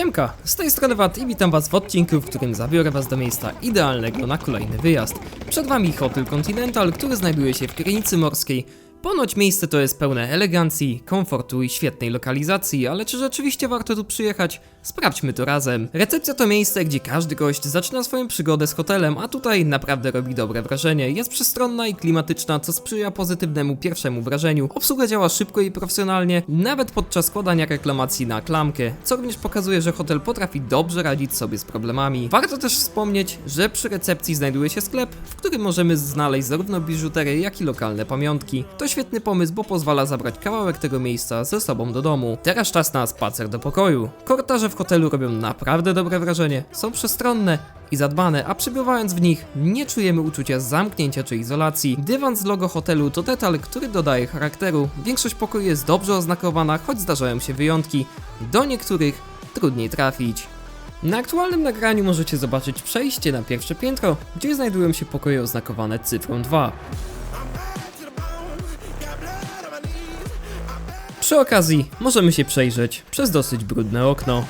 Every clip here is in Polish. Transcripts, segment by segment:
Siemka, z tej strony Wat i witam was w odcinku, w którym zabiorę was do miejsca idealnego na kolejny wyjazd. Przed wami Hotel Continental, który znajduje się w Krynicy Morskiej. Ponoć miejsce to jest pełne elegancji, komfortu i świetnej lokalizacji, ale czy rzeczywiście warto tu przyjechać? Sprawdźmy to razem. Recepcja to miejsce, gdzie każdy gość zaczyna swoją przygodę z hotelem, a tutaj naprawdę robi dobre wrażenie. Jest przestronna i klimatyczna, co sprzyja pozytywnemu pierwszemu wrażeniu. Obsługa działa szybko i profesjonalnie, nawet podczas składania reklamacji na klamkę, co również pokazuje, że hotel potrafi dobrze radzić sobie z problemami. Warto też wspomnieć, że przy recepcji znajduje się sklep, w którym możemy znaleźć zarówno biżuterię, jak i lokalne pamiątki. To świetny pomysł, bo pozwala zabrać kawałek tego miejsca ze sobą do domu. Teraz czas na spacer do pokoju. Korytarze w hotelu robią naprawdę dobre wrażenie, są przestronne i zadbane, a przebywając w nich nie czujemy uczucia zamknięcia czy izolacji. Dywan z logo hotelu to detal, który dodaje charakteru. Większość pokoi jest dobrze oznakowana, choć zdarzają się wyjątki. Do niektórych trudniej trafić. Na aktualnym nagraniu możecie zobaczyć przejście na pierwsze piętro, gdzie znajdują się pokoje oznakowane cyfrą 2. Przy okazji możemy się przejrzeć przez dosyć brudne okno.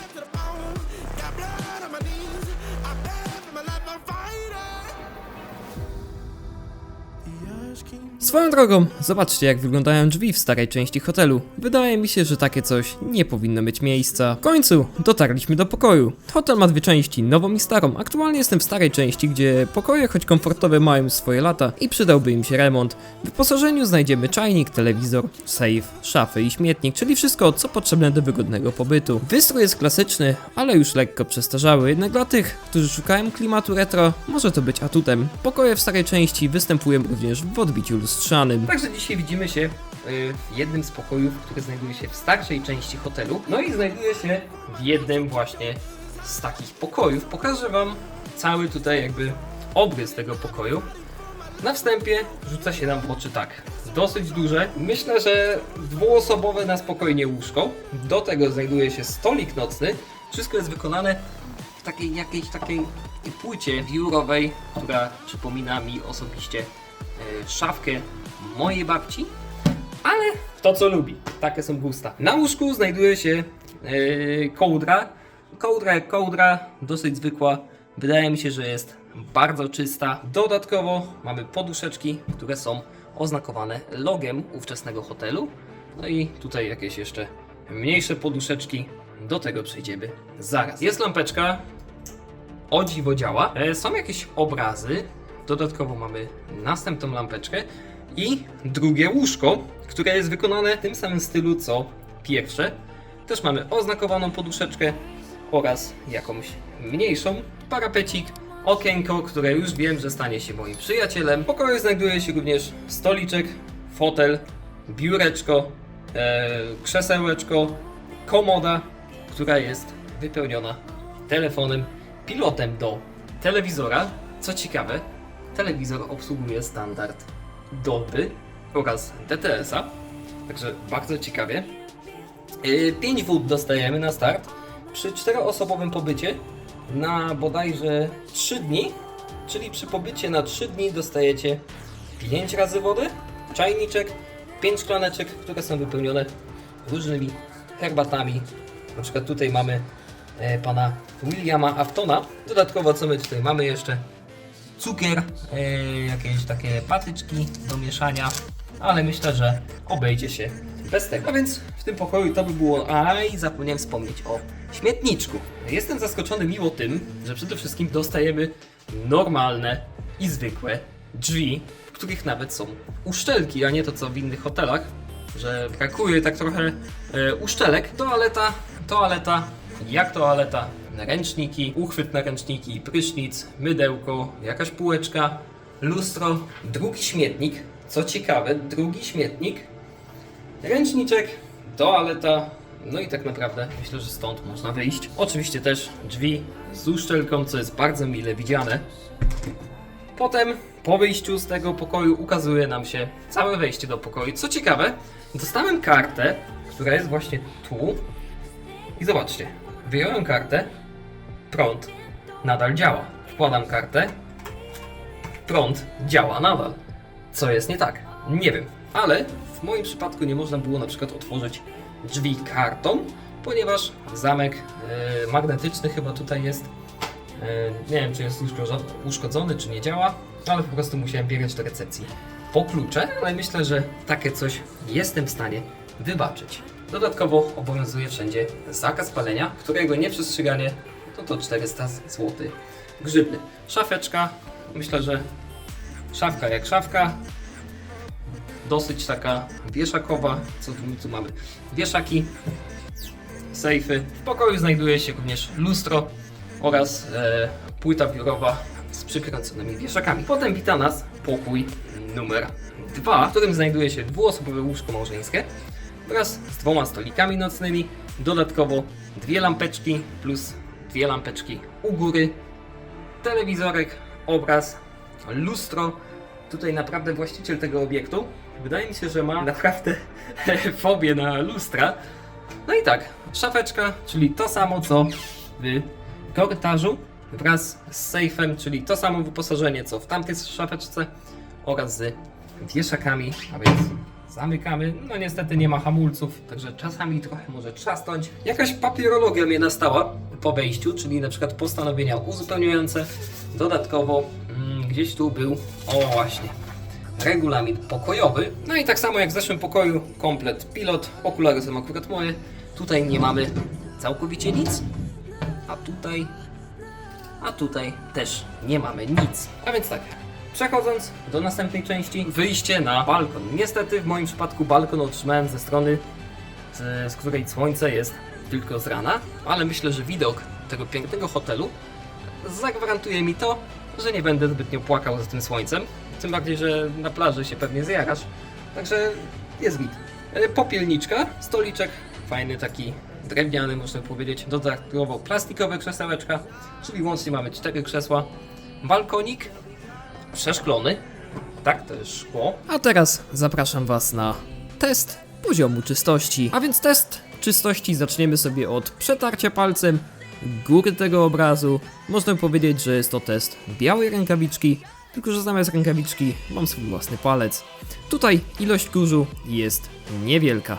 Swoją drogą, zobaczcie jak wyglądają drzwi w starej części hotelu. Wydaje mi się, że takie coś nie powinno mieć miejsca. W końcu dotarliśmy do pokoju. Hotel ma dwie części, nową i starą. Aktualnie jestem w starej części, gdzie pokoje, choć komfortowe, mają swoje lata i przydałby im się remont. W wyposażeniu znajdziemy czajnik, telewizor, safe, szafy i śmietnik, czyli wszystko, co potrzebne do wygodnego pobytu. Wystrój jest klasyczny, ale już lekko przestarzały, jednak dla tych, którzy szukają klimatu retro, może to być atutem. Pokoje w starej części występują również w odbiciu lustrzanym. Także dzisiaj widzimy się y, w jednym z pokojów, który znajduje się w starszej części hotelu. No i znajduje się w jednym właśnie z takich pokojów. Pokażę Wam cały tutaj jakby obrys tego pokoju. Na wstępie rzuca się nam w oczy tak. Dosyć duże. Myślę, że dwuosobowe na spokojnie łóżko. Do tego znajduje się stolik nocny. Wszystko jest wykonane w takiej jakiejś takiej płycie wiórowej, która przypomina mi osobiście szafkę mojej babci, ale to co lubi. Takie są gusta. Na łóżku znajduje się e, kołdra. Kołdra jak kołdra, dosyć zwykła. Wydaje mi się, że jest bardzo czysta. Dodatkowo mamy poduszeczki, które są oznakowane logiem ówczesnego hotelu. No i tutaj jakieś jeszcze mniejsze poduszeczki. Do tego przejdziemy zaraz. Jest lampeczka, o dziwo działa. E, Są jakieś obrazy. Dodatkowo mamy następną lampeczkę i drugie łóżko, które jest wykonane w tym samym stylu co pierwsze. Też mamy oznakowaną poduszeczkę oraz jakąś mniejszą parapecik, okienko, które już wiem, że stanie się moim przyjacielem. W pokoju znajduje się również stoliczek, fotel, biureczko, e, krzesełeczko, komoda, która jest wypełniona telefonem, pilotem do telewizora. Co ciekawe, telewizor obsługuje standard Dolby oraz DTS-a, także bardzo ciekawie. 5 wód dostajemy na start. Przy czteroosobowym pobycie na bodajże 3 dni, czyli przy pobycie na 3 dni dostajecie 5 razy wody, czajniczek, 5 szklaneczek, które są wypełnione różnymi herbatami. Na przykład tutaj mamy e, pana Williama Aftona. Dodatkowo co my tutaj mamy jeszcze? Cukier, e, jakieś takie patyczki do mieszania, ale myślę, że obejdzie się bez tego. A więc w tym pokoju to by było. A i zapomniałem wspomnieć o śmietniczku. Jestem zaskoczony miło tym, że przede wszystkim dostajemy normalne i zwykłe drzwi, w których nawet są uszczelki, a nie to co w innych hotelach, że brakuje tak trochę e, uszczelek. Toaleta, toaleta, jak toaleta, ręczniki, uchwyt na ręczniki, prysznic, mydełko, jakaś półeczka, lustro, drugi śmietnik. Co ciekawe, drugi śmietnik Ręczniczek, toaleta, no i tak naprawdę myślę, że stąd można wyjść. Oczywiście też drzwi z uszczelką, co jest bardzo mile widziane. Potem po wyjściu z tego pokoju ukazuje nam się całe wejście do pokoju. Co ciekawe, dostałem kartę, która jest właśnie tu. I zobaczcie, wyjąłem kartę, prąd nadal działa. Wkładam kartę, prąd działa nadal. Co jest nie tak? Nie wiem, ale w moim przypadku nie można było na przykład otworzyć drzwi kartą, ponieważ zamek e, magnetyczny chyba tutaj jest. E, nie wiem, czy jest uszkodzo- uszkodzony, czy nie działa, ale po prostu musiałem biegać do recepcji po klucze, ale myślę, że takie coś jestem w stanie wybaczyć. Dodatkowo obowiązuje wszędzie zakaz palenia, którego nieprzestrzeganie to to 400 zł grzywny. Szafeczka, myślę, że szafka jak szafka, dosyć taka wieszakowa. Co tu, tu mamy? Wieszaki, sejfy. W pokoju znajduje się również lustro oraz e, płyta biurowa z przykręconymi wieszakami. Potem wita nas pokój numer 2, w którym znajduje się dwuosobowe łóżko małżeńskie wraz z dwoma stolikami nocnymi. Dodatkowo dwie lampeczki plus dwie lampeczki u góry, telewizorek, obraz, lustro. Tutaj naprawdę właściciel tego obiektu wydaje mi się, że ma naprawdę fobię na lustra. No i tak, szafeczka, czyli to samo co w korytarzu wraz z sejfem, czyli to samo wyposażenie co w tamtej szafeczce oraz z wieszakami, a więc zamykamy. No niestety nie ma hamulców, także czasami trochę może trzasnąć. Jakaś papierologia mnie nastała po wejściu, czyli na przykład postanowienia uzupełniające. Dodatkowo mm, gdzieś tu był, o właśnie, regulamin pokojowy. No i tak samo jak w zeszłym pokoju, komplet pilot, okulary są akurat moje. Tutaj nie mamy całkowicie nic, a tutaj, a tutaj też nie mamy nic. A więc tak, przechodząc do następnej części, wyjście na balkon. Niestety w moim przypadku balkon otrzymałem ze strony, z, z której słońce jest tylko z rana, ale myślę, że widok tego pięknego hotelu zagwarantuje mi to, że nie będę zbytnio płakał za tym słońcem. Tym bardziej, że na plaży się pewnie zjarasz. Także jest git. E, Popielniczka, stoliczek, fajny taki drewniany można powiedzieć. Dodatkowo plastikowe krzesełeczka, czyli łącznie mamy cztery krzesła. Balkonik przeszklony. Tak, to jest szkło. A teraz zapraszam Was na test poziomu czystości. A więc test czystości zaczniemy sobie od przetarcia palcem góry tego obrazu. Można powiedzieć, że jest to test białej rękawiczki, tylko że zamiast rękawiczki mam swój własny palec. Tutaj ilość kurzu jest niewielka.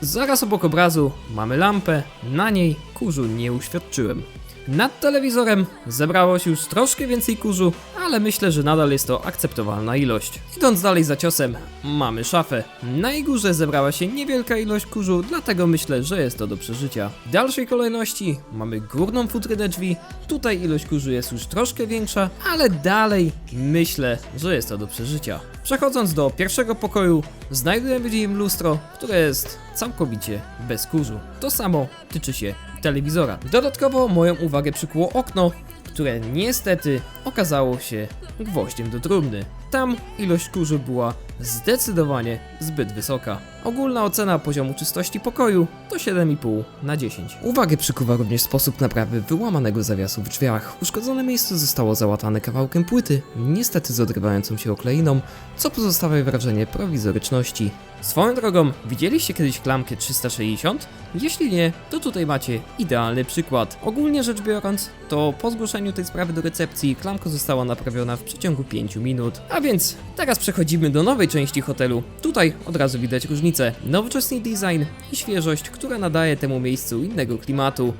Zaraz obok obrazu mamy lampę, na niej kurzu nie uświadczyłem. Nad telewizorem zebrało się już troszkę więcej kurzu, ale myślę, że nadal jest to akceptowalna ilość. Idąc dalej za ciosem, mamy szafę. Na jej górze zebrała się niewielka ilość kurzu, dlatego myślę, że jest to do przeżycia. W dalszej kolejności mamy górną futrynę drzwi. Tutaj ilość kurzu jest już troszkę większa, ale dalej myślę, że jest to do przeżycia. Przechodząc do pierwszego pokoju, znajdujemy w nim lustro, które jest całkowicie bez kurzu. To samo tyczy się telewizora. Dodatkowo moją uwagę przykuło okno, które niestety okazało się gwoździem do trumny. Tam ilość kurzu była zdecydowanie zbyt wysoka. Ogólna ocena poziomu czystości pokoju to 7,5 na 10. Uwagę przykuwa również sposób naprawy wyłamanego zawiasu w drzwiach. Uszkodzone miejsce zostało załatane kawałkiem płyty, niestety z odrywającą się okleiną, co pozostawia wrażenie prowizoryczności. Swoją drogą, widzieliście kiedyś klamkę 360? Jeśli nie, to tutaj macie idealny przykład. Ogólnie rzecz biorąc, to po zgłoszeniu tej sprawy do recepcji klamka została naprawiona w przeciągu 5 minut. A więc teraz przechodzimy do nowej części hotelu. Tutaj od razu widać różnicę. Nowoczesny design i świeżość, która nadaje temu miejscu innego klimatu.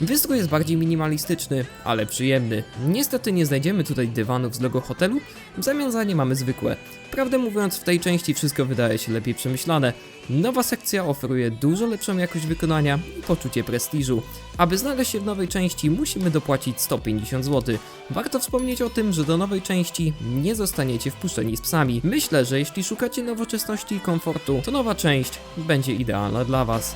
Wystrój jest bardziej minimalistyczny, ale przyjemny. Niestety nie znajdziemy tutaj dywanów z logo hotelu, w zamian za nie mamy zwykłe. Prawdę mówiąc, w tej części wszystko wydaje się lepiej przemyślane. Nowa sekcja oferuje dużo lepszą jakość wykonania i poczucie prestiżu. Aby znaleźć się w nowej części, musimy dopłacić 150 zł. Warto wspomnieć o tym, że do nowej części nie zostaniecie wpuszczeni z psami. Myślę, że jeśli szukacie nowoczesności i komfortu, to nowa część będzie idealna dla Was.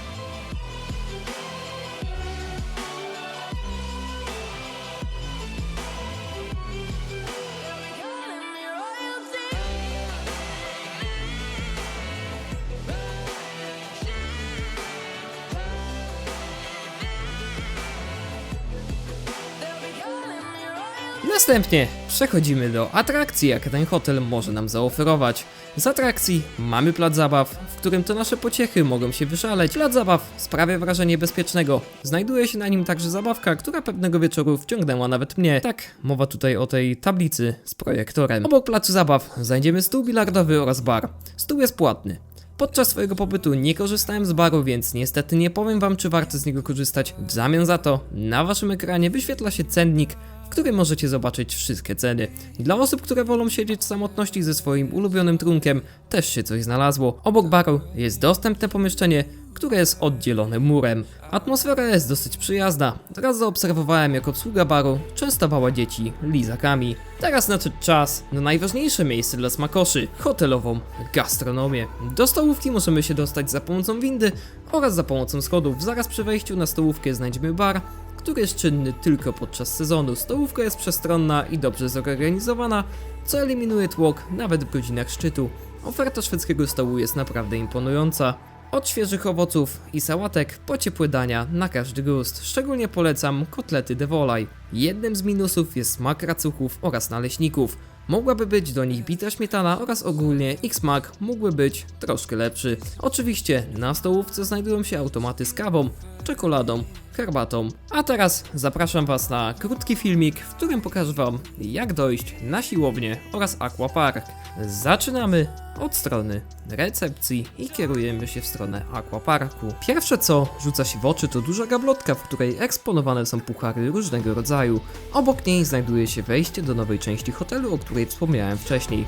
Następnie przechodzimy do atrakcji, jakie ten hotel może nam zaoferować. Z atrakcji mamy plac zabaw, w którym to nasze pociechy mogą się wyszaleć. Plac zabaw sprawia wrażenie bezpiecznego. Znajduje się na nim także zabawka, która pewnego wieczoru wciągnęła nawet mnie. Tak, mowa tutaj o tej tablicy z projektorem. Obok placu zabaw znajdziemy stół bilardowy oraz bar. Stół jest płatny. Podczas swojego pobytu nie korzystałem z baru, więc niestety nie powiem wam, czy warto z niego korzystać. W zamian za to, na waszym ekranie wyświetla się cennik, w którym możecie zobaczyć wszystkie ceny. Dla osób, które wolą siedzieć w samotności ze swoim ulubionym trunkiem, też się coś znalazło. Obok baru jest dostępne pomieszczenie, które jest oddzielone murem. Atmosfera jest dosyć przyjazna. Raz zaobserwowałem, jak obsługa baru częstowała dzieci lizakami. Teraz nadszedł czas na najważniejsze miejsce dla smakoszy hotelową gastronomię. Do stołówki możemy się dostać za pomocą windy oraz za pomocą schodów. Zaraz przy wejściu na stołówkę znajdziemy bar, który jest czynny tylko podczas sezonu. Stołówka jest przestronna i dobrze zorganizowana, co eliminuje tłok nawet w godzinach szczytu. Oferta szwedzkiego stołu jest naprawdę imponująca. Od świeżych owoców i sałatek po ciepłe dania na każdy gust. Szczególnie polecam kotlety de Wolaj. Jednym z minusów jest smak racuchów oraz naleśników. Mogłaby być do nich bita śmietana oraz ogólnie ich smak mógłby być troszkę lepszy. Oczywiście na stołówce znajdują się automaty z kawą, czekoladą, herbatą. A teraz zapraszam Was na krótki filmik, w którym pokażę Wam jak dojść na siłownię oraz aquapark. Zaczynamy od strony recepcji i kierujemy się w stronę aquaparku. Pierwsze co rzuca się w oczy to duża gablotka, w której eksponowane są puchary różnego rodzaju. Obok niej znajduje się wejście do nowej części hotelu, o której wspomniałem wcześniej.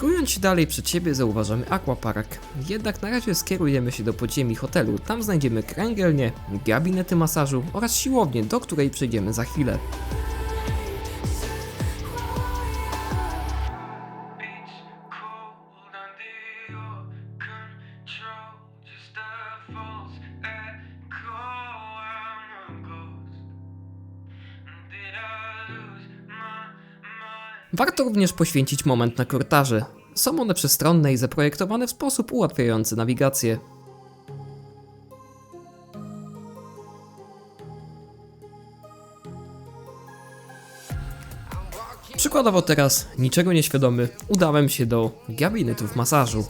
Kierując się dalej przed siebie zauważamy aquapark. Jednak na razie skierujemy się do podziemi hotelu. Tam znajdziemy kręgielnię, gabinety masażu oraz siłownię, do której przejdziemy za chwilę. Warto również poświęcić moment na korytarze. Są one przestronne i zaprojektowane w sposób ułatwiający nawigację. Przykładowo teraz, niczego nieświadomy, udałem się do gabinetów masażu.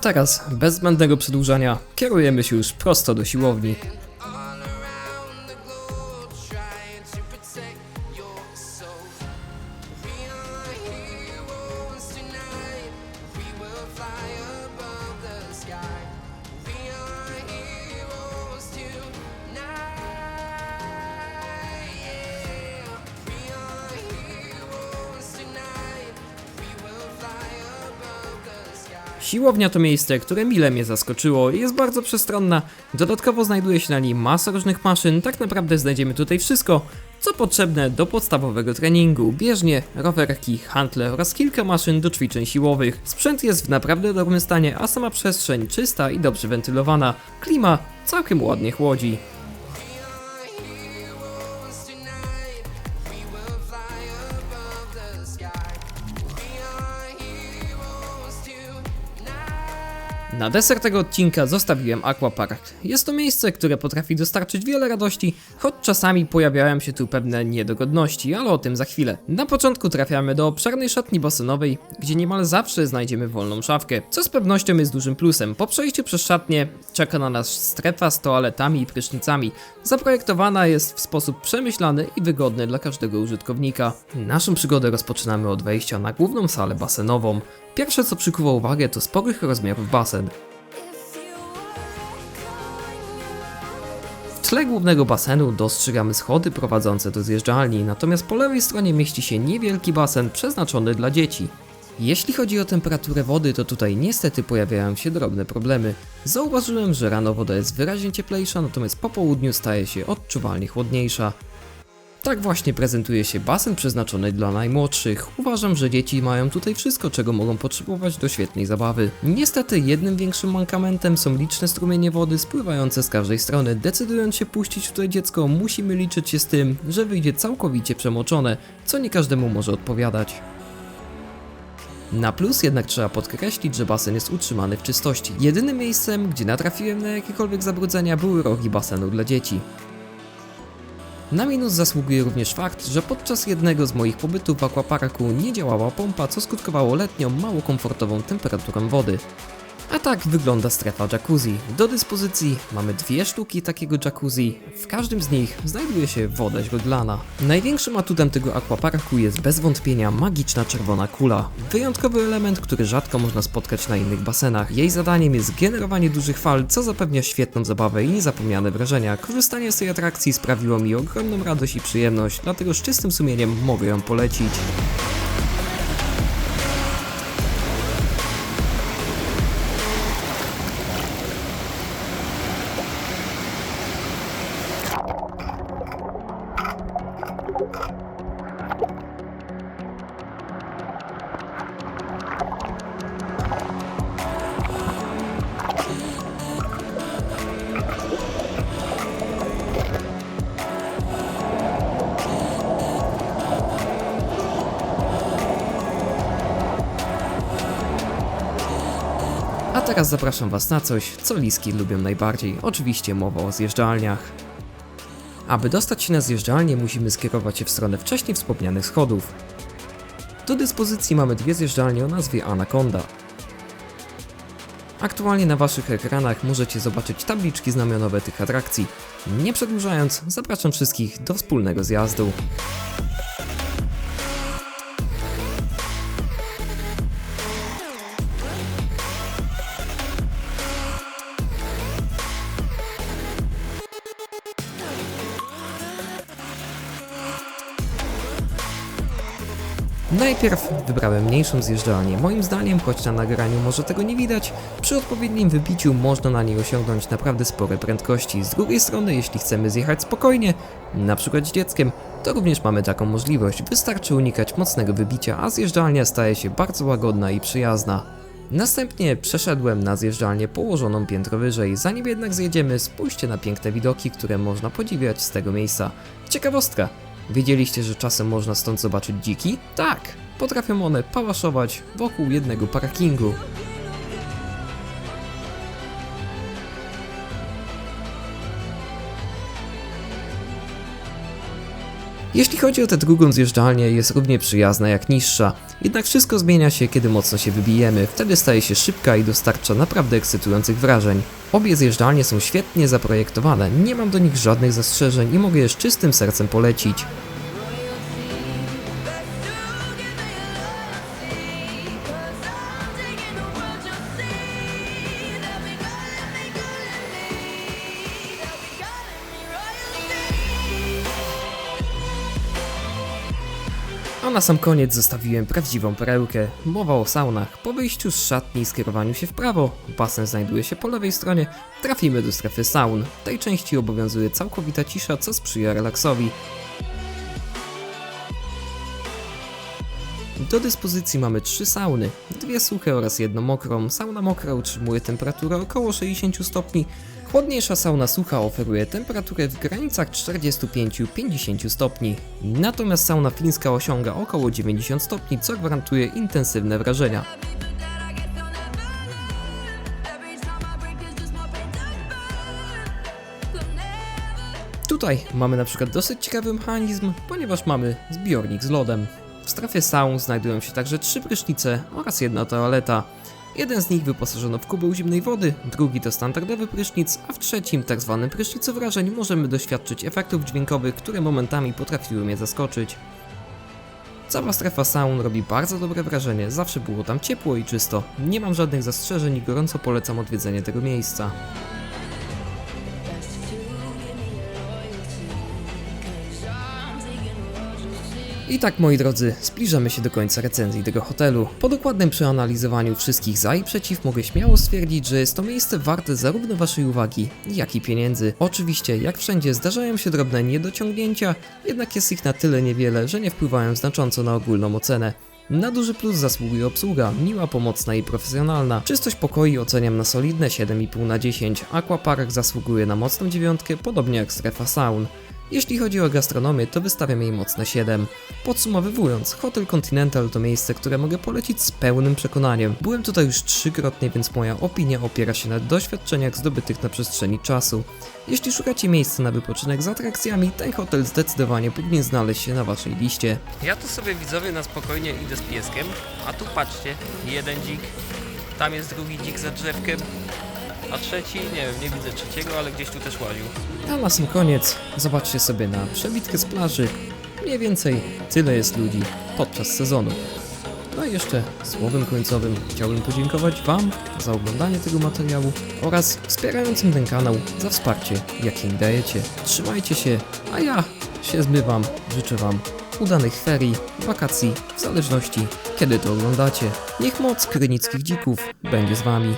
Teraz, bez zbędnego przedłużania, kierujemy się już prosto do siłowni. Siłownia to miejsce, które mile mnie zaskoczyło i jest bardzo przestronna. Dodatkowo znajduje się na niej masa różnych maszyn, tak naprawdę znajdziemy tutaj wszystko, co potrzebne do podstawowego treningu. Bieżnie, rowerki, hantle oraz kilka maszyn do ćwiczeń siłowych. Sprzęt jest w naprawdę dobrym stanie, a sama przestrzeń czysta i dobrze wentylowana. Klima całkiem ładnie chłodzi. Na deser tego odcinka zostawiłem Aquapark. Jest to miejsce, które potrafi dostarczyć wiele radości, choć czasami pojawiają się tu pewne niedogodności, ale o tym za chwilę. Na początku trafiamy do obszernej szatni basenowej, gdzie niemal zawsze znajdziemy wolną szafkę, co z pewnością jest dużym plusem. Po przejściu przez szatnię czeka na nas strefa z toaletami i prysznicami. Zaprojektowana jest w sposób przemyślany i wygodny dla każdego użytkownika. Naszą przygodę rozpoczynamy od wejścia na główną salę basenową. Pierwsze co przykuwa uwagę to sporych rozmiarów basen. W tle głównego basenu dostrzegamy schody prowadzące do zjeżdżalni, natomiast po lewej stronie mieści się niewielki basen przeznaczony dla dzieci. Jeśli chodzi o temperaturę wody, to tutaj niestety pojawiają się drobne problemy. Zauważyłem, że rano woda jest wyraźnie cieplejsza, natomiast po południu staje się odczuwalnie chłodniejsza. Tak właśnie prezentuje się basen przeznaczony dla najmłodszych. Uważam, że dzieci mają tutaj wszystko, czego mogą potrzebować do świetnej zabawy. Niestety jednym większym mankamentem są liczne strumienie wody spływające z każdej strony. Decydując się puścić tutaj dziecko, musimy liczyć się z tym, że wyjdzie całkowicie przemoczone, co nie każdemu może odpowiadać. Na plus jednak trzeba podkreślić, że basen jest utrzymany w czystości. Jedynym miejscem, gdzie natrafiłem na jakiekolwiek zabrudzenia były rogi basenu dla dzieci. Na minus zasługuje również fakt, że podczas jednego z moich pobytów w aquaparku nie działała pompa, co skutkowało letnią, mało komfortową temperaturą wody. A tak wygląda strefa jacuzzi. Do dyspozycji mamy dwie sztuki takiego jacuzzi. W każdym z nich znajduje się woda źródlana. Największym atutem tego aquaparku jest bez wątpienia magiczna czerwona kula. Wyjątkowy element, który rzadko można spotkać na innych basenach. Jej zadaniem jest generowanie dużych fal, co zapewnia świetną zabawę i niezapomniane wrażenia. Korzystanie z tej atrakcji sprawiło mi ogromną radość i przyjemność, dlatego z czystym sumieniem mogę ją polecić. A teraz zapraszam Was na coś, co liski lubią najbardziej. Oczywiście mowa o zjeżdżalniach. Aby dostać się na zjeżdżalnię, musimy skierować się w stronę wcześniej wspomnianych schodów. Do dyspozycji mamy dwie zjeżdżalnie o nazwie Anaconda. Aktualnie na Waszych ekranach możecie zobaczyć tabliczki znamionowe tych atrakcji. Nie przedłużając, zapraszam wszystkich do wspólnego zjazdu. Najpierw wybrałem mniejszą zjeżdżalnię. Moim zdaniem, choć na nagraniu może tego nie widać, przy odpowiednim wybiciu można na niej osiągnąć naprawdę spore prędkości. Z drugiej strony, jeśli chcemy zjechać spokojnie, na przykład z dzieckiem, to również mamy taką możliwość. Wystarczy unikać mocnego wybicia, a zjeżdżalnia staje się bardzo łagodna i przyjazna. Następnie przeszedłem na zjeżdżalnię położoną piętro wyżej. Zanim jednak zjedziemy, spójrzcie na piękne widoki, które można podziwiać z tego miejsca. Ciekawostka! Wiedzieliście, że czasem można stąd zobaczyć dziki? Tak! Potrafią one pałaszować wokół jednego parkingu. Jeśli chodzi o tę drugą zjeżdżalnię, jest równie przyjazna jak niższa. Jednak wszystko zmienia się, kiedy mocno się wybijemy. Wtedy staje się szybka i dostarcza naprawdę ekscytujących wrażeń. Obie zjeżdżalnie są świetnie zaprojektowane, nie mam do nich żadnych zastrzeżeń i mogę je z czystym sercem polecić. Na sam koniec zostawiłem prawdziwą perełkę. Mowa o saunach. Po wyjściu z szatni i skierowaniu się w prawo, basen znajduje się po lewej stronie, trafimy do strefy saun. W tej części obowiązuje całkowita cisza, co sprzyja relaksowi. Do dyspozycji mamy trzy sauny, dwie suche oraz jedną mokrą. Sauna mokra utrzymuje temperaturę około 60 stopni, chłodniejsza sauna sucha oferuje temperaturę w granicach 45-50 stopni. Natomiast sauna fińska osiąga około 90 stopni, co gwarantuje intensywne wrażenia. Tutaj mamy na przykład dosyć ciekawy mechanizm, ponieważ mamy zbiornik z lodem. W strefie saun znajdują się także trzy prysznice oraz jedna toaleta. Jeden z nich wyposażono w kubeł zimnej wody, drugi to standardowy prysznic, a w trzecim, tak zwanym prysznicu wrażeń, możemy doświadczyć efektów dźwiękowych, które momentami potrafiły mnie zaskoczyć. Cała strefa saun robi bardzo dobre wrażenie, zawsze było tam ciepło i czysto. Nie mam żadnych zastrzeżeń i gorąco polecam odwiedzenie tego miejsca. I tak moi drodzy, zbliżamy się do końca recenzji tego hotelu. Po dokładnym przeanalizowaniu wszystkich za i przeciw mogę śmiało stwierdzić, że jest to miejsce warte zarówno waszej uwagi, jak i pieniędzy. Oczywiście, jak wszędzie zdarzają się drobne niedociągnięcia, jednak jest ich na tyle niewiele, że nie wpływają znacząco na ogólną ocenę. Na duży plus zasługuje obsługa, miła, pomocna i profesjonalna. Czystość pokoi oceniam na solidne 7,5 na 10. Aquapark zasługuje na mocną dziewiątkę, podobnie jak strefa saun. Jeśli chodzi o gastronomię, to wystawiam jej mocne 7. Podsumowując, Hotel Continental to miejsce, które mogę polecić z pełnym przekonaniem. Byłem tutaj już trzykrotnie, więc moja opinia opiera się na doświadczeniach zdobytych na przestrzeni czasu. Jeśli szukacie miejsca na wypoczynek z atrakcjami, ten hotel zdecydowanie powinien znaleźć się na waszej liście. Ja tu sobie widzowie na spokojnie idę z pieskiem, a tu patrzcie, jeden dzik Tam jest drugi dzik za drzewkiem. A trzeci, nie wiem, nie widzę trzeciego, ale gdzieś tu też łaził. A na sam koniec zobaczcie sobie na przebitkę z plaży. Mniej więcej tyle jest ludzi podczas sezonu. No i jeszcze słowem końcowym chciałbym podziękować Wam za oglądanie tego materiału oraz wspierającym ten kanał za wsparcie, jakie mi dajecie. Trzymajcie się, a ja się zmywam. Życzę Wam udanych ferii, wakacji, w zależności kiedy to oglądacie. Niech moc krynickich dzików będzie z Wami.